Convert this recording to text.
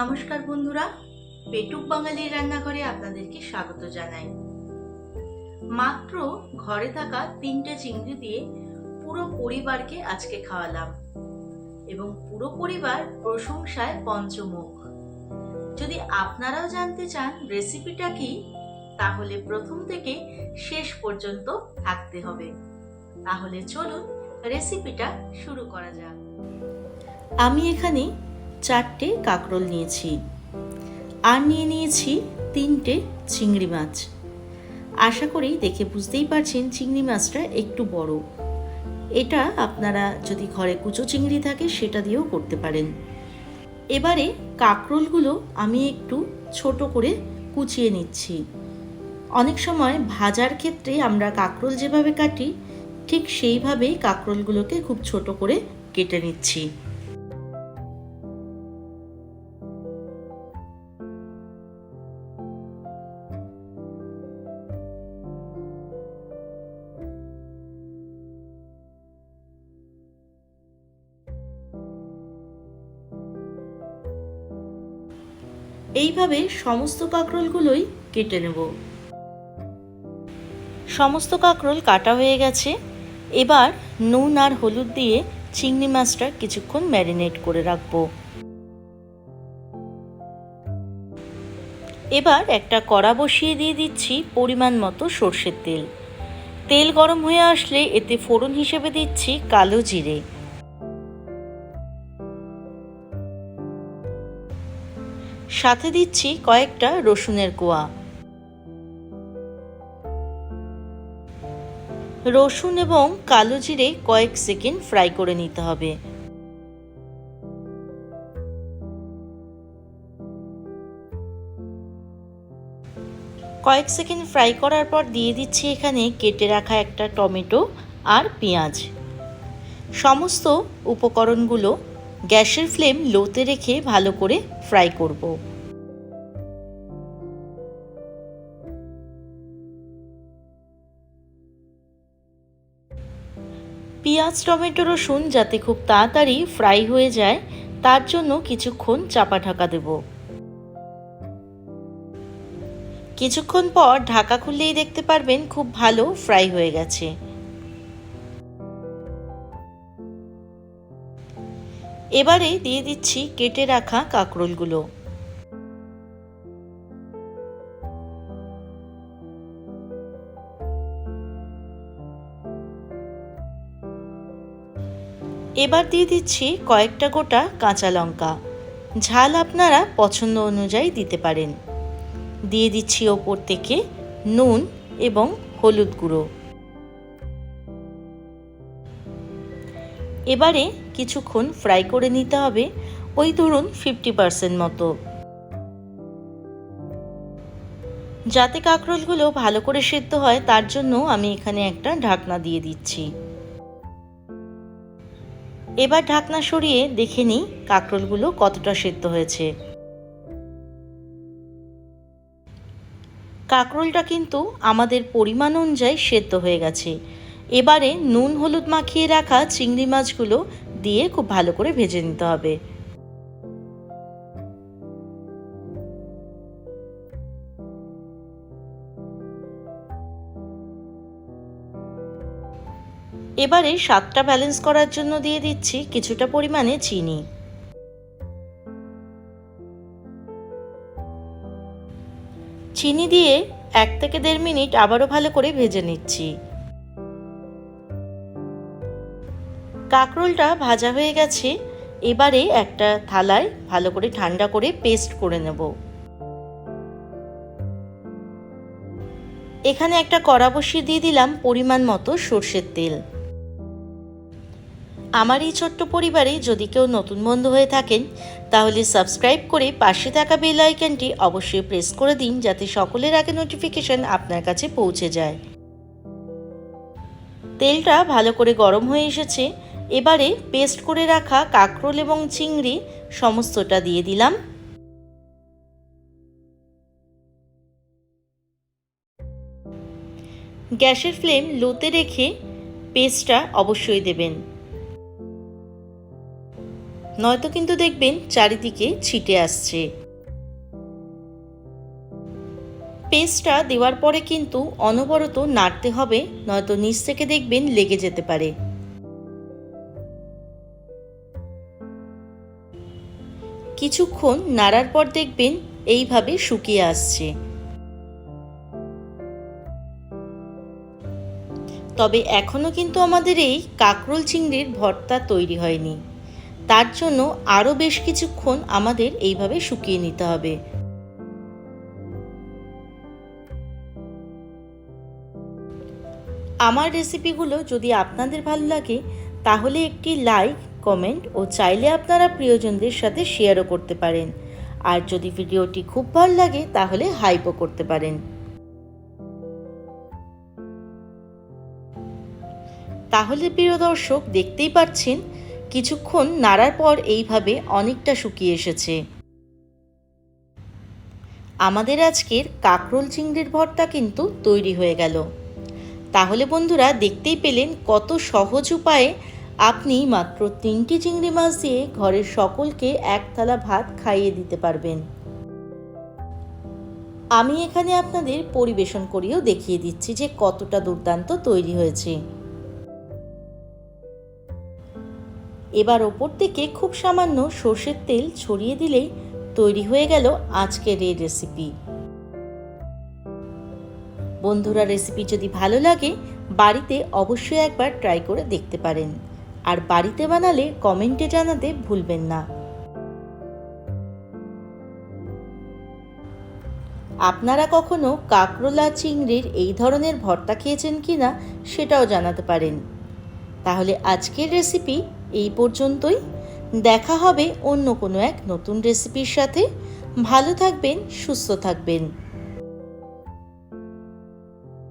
নমস্কার বন্ধুরা, পেটুক বাঙালির রান্নাঘরে আপনাদেরকে স্বাগত জানাই। মাত্র ঘরে থাকা তিনটে চিংড়ি দিয়ে পুরো পরিবারকে আজকে খাওয়ালাম এবং পুরো পরিবার প্রশংসায় পঞ্চমুখ। যদি আপনারাও জানতে চান রেসিপিটা কি, তাহলে প্রথম থেকে শেষ পর্যন্ত থাকতে হবে। তাহলে চলুন রেসিপিটা শুরু করা যাক। আমি এখানে চারটে কাঁকরোল নিয়েছি। আর নিয়ে নিয়েছি তিনটে চিংড়ি মাছ। আশা করি দেখে বুঝতেই পারছেন চিংড়ি মাছটা একটু বড়। এটা আপনারা যদি ঘরে কুচো চিংড়ি থাকে সেটা দিয়েও করতে পারেন। এবারে কাঁকরোলগুলো আমি একটু ছোট করে কুচিয়ে নিচ্ছি। অনেক সময় ভাজার ক্ষেত্রে আমরা কাঁকরোল যেভাবে কাটি, ঠিক সেইভাবেই কাঁকরোলগুলোকে খুব ছোট করে কেটে নিচ্ছি। এইভাবে সমস্ত কাঁকরোলগুলোই কেটে নেব। সমস্ত কাঁকরোল কাটা হয়ে গেছে। এবার নুন আর হলুদ দিয়ে চিংড়ি মাছটা কিছুক্ষণ ম্যারিনেট করে রাখব। এবার একটা কড়া বসিয়ে দিয়ে দিচ্ছি পরিমাণ মতো সর্ষের তেল। তেল গরম হয়ে আসলে এতে ফোড়ন হিসেবে দিচ্ছি কালো জিরে। সাথে দিচ্ছি কয়েকটা রসুনের কোয়া। রসুন এবং কালো জিরে কয়েক সেকেন্ড ফ্রাই করে নিতে হবে। কয়েক সেকেন্ড ফ্রাই করার পর দিয়ে দিচ্ছি এখানে কেটে রাখা একটা টমেটো আর পেঁয়াজ। সমস্ত উপকরণগুলো গ্যাসের ফ্লেম লোতে রেখে ভালো করে ফ্রাই করব। পেঁয়াজ, টমেটো, রসুন যাতে খুব তাড়াতাড়ি ফ্রাই হয়ে যায়, তার জন্য কিছুক্ষণ চাপা ঢাকা দেব। কিছুক্ষণ পর ঢাকা খুললেই দেখতে পারবেন খুব ভালো ফ্রাই হয়ে গেছে। এবারে দিয়ে দিচ্ছি কেটে রাখা কাঁকরোলগুলো। এবার দিয়ে দিচ্ছি কয়েকটা গোটা কাঁচা লঙ্কা। ঝাল আপনারা পছন্দ অনুযায়ী দিতে পারেন। দিয়ে দিচ্ছি ওপর থেকে নুন এবং হলুদ গুঁড়ো। এবারে কিছুক্ষণ ফ্রাই করে নিতে হবে। ওই ধরুন ফিফটি পার্সেন্ট মতো। যাতে কাঁকরোলগুলো ভালো করে সেদ্ধ হয়, তার জন্য আমি এখানে একটা ঢাকনা দিয়ে দিচ্ছি। এবার ঢাকনা সরিয়ে দেখে নিই কাঁকরোলগুলো কতটা সেদ্ধ হয়েছে। কাঁকরোলটা কিন্তু আমাদের পরিমাণ অনুযায়ী সেদ্ধ হয়ে গেছে। এবারে নুন হলুদ মাখিয়ে রাখা চিংড়ি মাছগুলো দিয়ে খুব ভালো করে ভেজে নিতে হবে। এবারে স্বাদটা ব্যালেন্স করার জন্য দিয়ে দিচ্ছি কিছুটা পরিমাণে চিনি। চিনি দিয়ে এক থেকে দেড় মিনিট আবারও ভালো করে ভেজে নিচ্ছি। কাঁকরোলটা ভাজা হয়ে গেছে, এবারে একটা থালায় ভালো করে ঠান্ডা করে পেস্ট করে নেব। এখানে একটা কড়া বসিয়ে দিয়ে দিলাম পরিমাণ মতো সর্ষের তেল। আমার এই ছোট্ট পরিবারে যদি কেউ নতুন বন্ধু হয়ে থাকেন, তাহলে সাবস্ক্রাইব করে পাশে থাকা বেল আইকনটি অবশ্যই প্রেস করে দিন যাতে সকলের আগে নোটিফিকেশন আপনার কাছে পৌঁছে যায়। তেলটা ভালো করে গরম হয়ে এসেছে এবারে পেস্ট করে রাখা কাঁকরোল এবং চিংড়ি সমস্তটা দিয়ে দিলাম। গ্যাসের ফ্লেম লোতে রেখে পেস্টটা অবশ্যই দেবেন। নয়তো কিন্তু দেখবেন চারিদিকে ছিটে আসছে। পেস্টটা দেওয়ার পরে কিন্তু অনবরত নাড়তে হবে, নয়তো নিচ থেকে দেখবেন লেগে যেতে পারে। কিছুক্ষণ নাড়ার পর দেখবেন এইভাবে শুকিয়ে আসছে। তবে এখনও কিন্তু আমাদের এই কাকরোল চিংড়ির ভর্তা তৈরি হয়নি। তার জন্য আরও বেশ কিছুক্ষণ আমাদের এইভাবে শুকিয়ে নিতে হবে। আমার রেসিপিগুলো যদি আপনাদের ভালো লাগে, তাহলে একটি লাইক কমেন্ট ও চাইলে আপনারা প্রিয়জনদের সাথে শেয়ারও করতে পারেন। আর যদি ভিডিওটি খুব ভালো লাগে, তাহলে হাইপও করতে পারেন। তাহলে প্রিয় দর্শক, দেখতেই পাচ্ছেন, কিছুক্ষণ নাড়ার পর এইভাবে অনেকটা শুকিয়ে এসেছে। আমাদের আজকের কাকরোল চিংড়ির ভর্তা কিন্তু তৈরি হয়ে গেল। তাহলে বন্ধুরা, দেখতেই পেলেন কত সহজ উপায়ে আপনি মাত্র তিনটি চিংড়ি মাছ দিয়ে ঘরের সকলকে এক থালা ভাত খাইয়ে দিতে পারবেন। আমি এখানে আপনাদের পরিবেশন করিয়েও দেখিয়ে দিচ্ছি যে কতটা দুর্দান্ত তৈরি হয়েছে। এবার ওপর থেকে খুব সামান্য সর্ষের তেল ছড়িয়ে দিলেই তৈরি হয়ে গেল আজকের এই রেসিপি বন্ধুরা রেসিপি যদি ভালো লাগে, বাড়িতে অবশ্যই একবার ট্রাই করে দেখতে পারেন। আর বাড়িতে বানালে কমেন্টে জানাতে ভুলবেন না। আপনারা কখনো কাঁকরোলা চিংড়ির এই ধরনের ভর্তা খেয়েছেন কি না সেটাও জানাতে পারেন। তাহলে আজকের রেসিপি এই পর্যন্তই। দেখা হবে অন্য কোনো এক নতুন রেসিপির সাথে। ভালো থাকবেন, সুস্থ থাকবেন।